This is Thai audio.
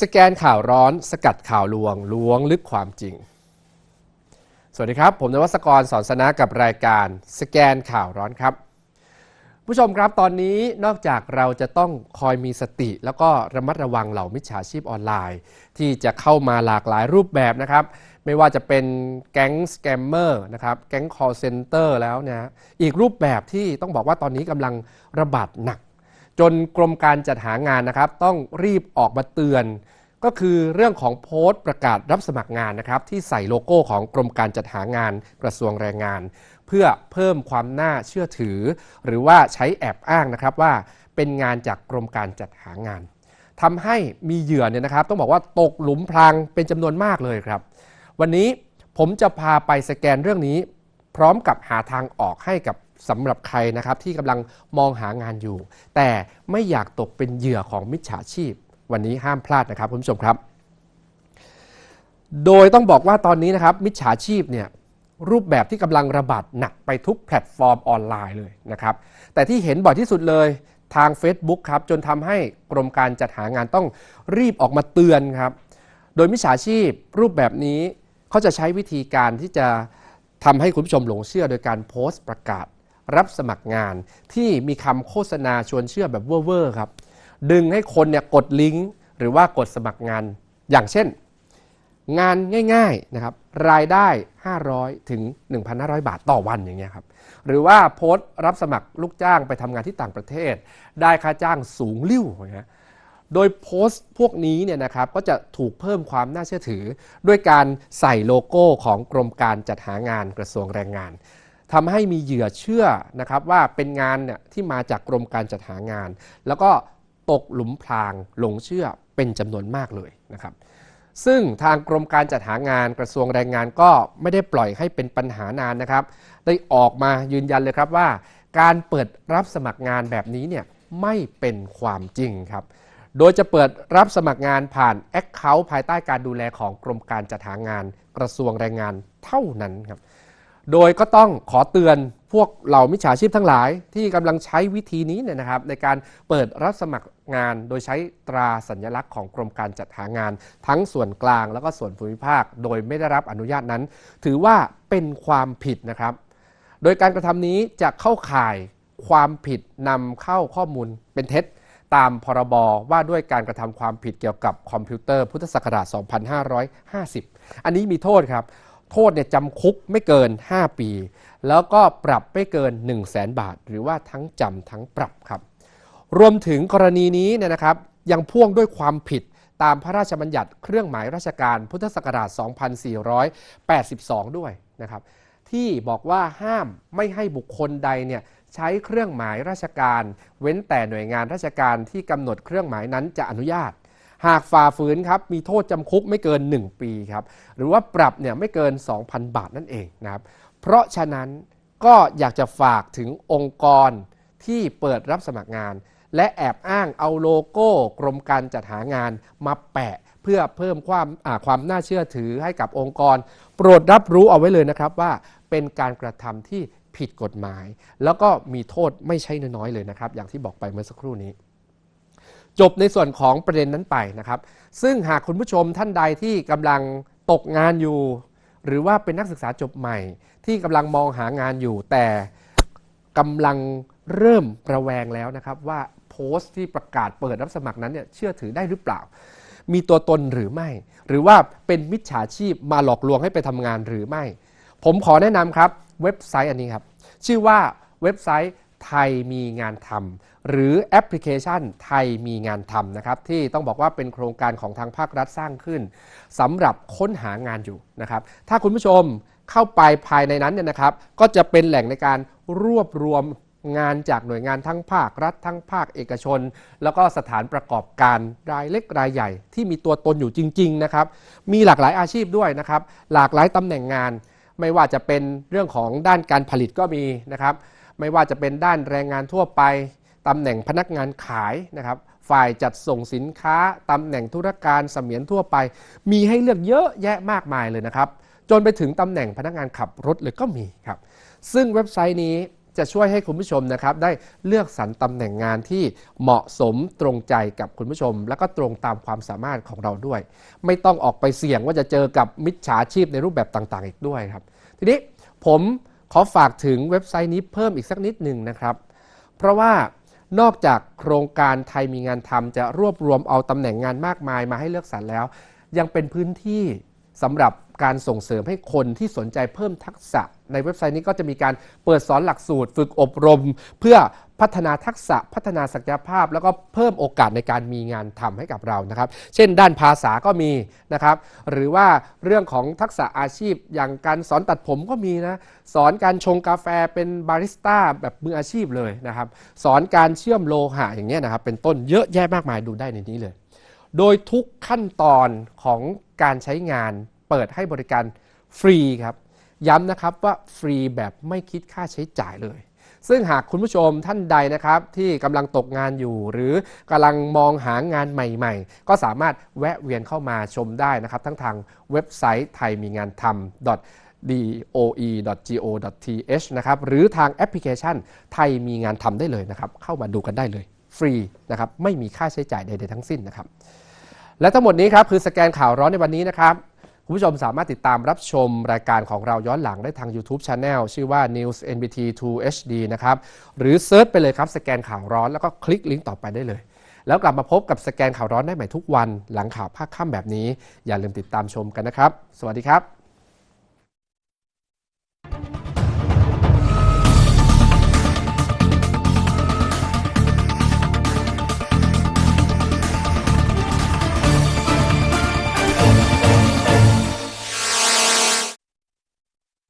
สแกนข่าวร้อนสกัดข่าวลวงล้วงลึกความจริง สวัสดีครับ ผมนวัสกรสอนสนะกับรายการสแกนข่าวร้อนครับ ผู้ชมครับตอนนี้นอกจากเราจะต้องคอยมีสติ แล้วก็ระมัดระวังเหล่ามิจฉาชีพออนไลน์ ที่จะเข้ามาหลากหลายรูปแบบนะครับ ไม่ว่าจะเป็นแก๊งสแกมเมอร์นะครับแก๊ง call center แล้วเนะอีกรูปแบบที่ต้องบอกว่าตอนนี้กำลังระบาดหนัก จนกรมการจัดหางานนะครับ ต้องรีบออกมาเตือน ก็คือเรื่องของโพสต์ประกาศรับสมัครงานนะครับ ที่ใส่โลโก้ของกรมการจัดหางานกระทรวงแรงงาน เพื่อเพิ่มความน่าเชื่อถือ หรือว่าใช้แอบอ้างนะครับว่าเป็นงานจากกรมการจัดหางานทำให้มีเหยื่อเนี่ยนะครับ ต้องบอกว่าตกหลุมพรางเป็นจำนวนมากเลยครับ วันนี้ผมจะพาไปสแกนเรื่องนี้ พร้อมกับหาทางออกให้กับ สำหรับใครนะครับที่กำลังมองหางานอยู่ แต่ไม่อยากตกเป็นเหยื่อของมิจฉาชีพ วันนี้ห้ามพลาดนะครับคุณผู้ชมครับ โดยต้องบอกว่าตอนนี้นะครับมิจฉาชีพเนี่ยรูปแบบที่กำลังระบาดหนักไปทุกแพลตฟอร์มออนไลน์เลยนะครับแต่ที่เห็นบ่อยที่สุดเลยทาง Facebook ครับจนทำให้กรมการจัดหางานต้องรีบออกมาเตือนครับ โดยมิจฉาชีพรูปแบบนี้เขาจะใช้วิธีการที่จะทำให้คุณผู้ชมหลงเชื่อโดยการโพสต์ประกาศ รับสมัครงานที่มีคำโฆษณาชวนเชื่อแบบเว่อร์ครับ ดึงให้คนเนี่ยกดลิงก์หรือว่ากดสมัครงานอย่างเช่น งานง่ายๆนะครับรายได้ 500 ถึง 1,500 บาทต่อวันอย่างเงี้ยครับหรือว่าโพสต์รับสมัครลูกจ้างไปทำงานที่ต่างประเทศ ได้ค่าจ้างสูงลิ่วนะฮะโดยโพสต์พวกนี้เนี่ยนะครับก็จะถูกเพิ่มความน่าเชื่อถือ ด้วยการใส่โลโก้ของกรมการจัดหางานกระทรวงแรงงาน ทำให้มีเหยื่อเชื่อนะครับว่าเป็นงานเนี่ยที่มาจากกรมการจัดหางาน แล้วก็ตกหลุมพรางหลงเชื่อเป็นจำนวนมากเลยนะครับ ซึ่งทางกรมการจัดหางานกระทรวงแรงงานก็ไม่ได้ปล่อยให้เป็นปัญหานานนะครับ ได้ออกมายืนยันเลยครับว่า การเปิดรับสมัครงานแบบนี้เนี่ยไม่เป็นความจริงครับโดยจะเปิดรับสมัครงานผ่านแอคเคาท์ภายใต้การดูแลของกรมการจัดหางานกระทรวงแรงงานเท่านั้นครับ โดยก็ต้องขอเตือนพวกเหล่ามิจฉาชีพทั้งหลายที่กำลังใช้วิธีนี้เนี่ยนะครับ ในการเปิดรับสมัครงานโดยใช้ตราสัญลักษณ์ของกรมการจัดหางาน ทั้งส่วนกลางแล้วก็ส่วนภูมิภาค โดยไม่ได้รับอนุญาตนั้น ถือว่าเป็นความผิดนะครับ โดยการกระทำนี้จะเข้าข่ายความผิดนำเข้าข้อมูลเป็นเท็จตามพรบว่าด้วยการกระทำความผิดเกี่ยวกับคอมพิวเตอร์พุทธศักราช 2550 อันนี้มีโทษครับ โทษเนี่ยจำคุกไม่เกิน 5 ปี แล้วก็ปรับไม่เกิน 1 0 0 0 0แสนบาท หรือว่าทั้งจำทั้งปรับครับ รวมถึงกรณีนี้เนี่ยนะครับยังพ่วงด้วยความผิดตามพระราชบัญญัติเครื่องหมายราชการพุทธศักราช 2482 ด้วยนะครับ ที่บอกว่าห้ามไม่ให้บุคคลใดเนี่ยใช้เครื่องหมายราชการ เว้นแต่หน่วยงานราชการที่กำหนดเครื่องหมายนั้นจะอนุญาต หากฝ่าฝืนครับมีโทษจำคุกไม่เกิน 1 ปีครับหรือว่าปรับเนี่ยไม่เกิน 2,000 บาทนั่นเองนะครับเพราะฉะนั้นก็อยากจะฝากถึงองค์กรที่เปิดรับสมัครงาน และแอบอ้างเอาโลโก้กรมการจัดหางานมาแปะเพื่อเพิ่มความความน่าเชื่อถือให้กับองค์กร โปรดรับรู้เอาไว้เลยนะครับว่าเป็นการกระทำที่ผิดกฎหมาย แล้วก็มีโทษไม่ใช่น้อยๆเลยนะครับ อย่างที่บอกไปเมื่อสักครู่นี้ จบในส่วนของประเด็นนั้นไปนะครับ ซึ่งหากคุณผู้ชมท่านใดที่กำลังตกงานอยู่ หรือว่าเป็นนักศึกษาจบใหม่ ที่กำลังมองหางานอยู่ แต่กำลังเริ่มประแวงแล้วนะครับ ว่าโพสต์ที่ประกาศเปิดรับสมัครนั้นเนี่ยเชื่อถือได้หรือเปล่า มีตัวตนหรือไม่ หรือว่าเป็นมิจฉาชีพมาหลอกลวงให้ไปทำงานหรือไม่ ผมขอแนะนำครับเว็บไซต์อันนี้ครับ ชื่อว่าเว็บไซต์ ไทยมีงานทำหรือแอปพลิเคชันไทยมีงานทำนะครับที่ต้องบอกว่าเป็นโครงการของทางภาครัฐสร้างขึ้นสำหรับค้นหางานอยู่นะครับ ถ้าคุณผู้ชมเข้าไปภายในนั้นเนี่ยนะครับ ก็จะเป็นแหล่งในการรวบรวมงานจากหน่วยงานทั้งภาครัฐทั้งภาคเอกชน แล้วก็สถานประกอบการรายเล็กรายใหญ่ ที่มีตัวตนอยู่จริง ๆ นะครับ มีหลากหลายอาชีพด้วยนะครับ หลากหลายตำแหน่งงาน ไม่ว่าจะเป็นเรื่องของด้านการผลิตก็มีนะครับ ไม่ว่าจะเป็นด้านแรงงานทั่วไปตำแหน่งพนักงานขายนะครับ ฝ่ายจัดส่งสินค้าตำแหน่งธุรการเสมียนทั่วไป มีให้เลือกเยอะแยะมากมายเลยนะครับ จนไปถึงตำแหน่งพนักงานขับรถเลยก็มีครับ ซึ่งเว็บไซต์นี้จะช่วยให้คุณผู้ชมนะครับได้เลือกสรรตำแหน่งงานที่เหมาะสมตรงใจกับคุณผู้ชม แล้วก็ตรงตามความสามารถของเราด้วย ไม่ต้องออกไปเสี่ยงว่าจะเจอกับมิจฉาชีพในรูปแบบต่างๆ อีกด้วยครับ ทีนี้ผม ขอฝากถึงเว็บไซต์นี้เพิ่มอีกสักนิดหนึ่งนะครับ เพราะว่านอกจากโครงการไทยมีงานทำจะรวบรวมเอาตำแหน่งงานมากมายมาให้เลือกสรรแล้ว ยังเป็นพื้นที่สำหรับการส่งเสริมให้คนที่สนใจเพิ่มทักษะ ในเว็บไซต์นี้ก็จะมีการเปิดสอนหลักสูตร ฝึกอบรม เพื่อ พัฒนาทักษะพัฒนาศักยภาพ แล้วก็เพิ่มโอกาสในการมีงานทำให้กับเรานะครับ เช่น ด้านภาษาก็มีนะครับหรือว่าเรื่องของทักษะอาชีพ อย่างการสอนตัดผมก็มีนะสอนการชงกาแฟเป็นบาริสต้าแบบมืออาชีพเลยนะครับสอนการเชื่อมโลหะอย่างเงี้ยนะครับเป็นต้นเยอะแยะมากมายดูได้ในนี้เลย โดยทุกขั้นตอนของการใช้งานเปิดให้บริการฟรีครับย้ำนะครับว่าฟรีแบบไม่คิดค่าใช้จ่ายเลย ซึ่งหากคุณผู้ชมท่านใดนะครับที่กำลังตกงานอยู่หรือกำลังมองหางานใหม่ ๆ ก็สามารถแวะเวียนเข้ามาชมได้นะครับ ทั้งทางเว็บไซต์ไทยมีงานทำ doe.go.th นะครับหรือทางแอปพลิเคชันไทยมีงานทำได้เลยนะครับ เข้ามาดูกันได้เลย ฟรีนะครับไม่มีค่าใช้จ่ายใดๆทั้งสิ้นนะครับ และทั้งหมดนี้ครับคือสแกนข่าวร้อนในวันนี้นะครับ คุณผู้ชมสามารถติดตามรับชมรายการของเราย้อนหลังได้ทาง YouTube Channel ชื่อว่า News NBT 2 HD นะครับ หรือเซิร์ชไปเลยครับ สแกนข่าวร้อนแล้วก็คลิกลิงก์ต่อไปได้เลย แล้วกลับมาพบกับสแกนข่าวร้อนได้ใหม่ทุกวัน หลังข่าวภาคค่ำแบบนี้ อย่าลืมติดตามชมกันนะครับ สวัสดีครับ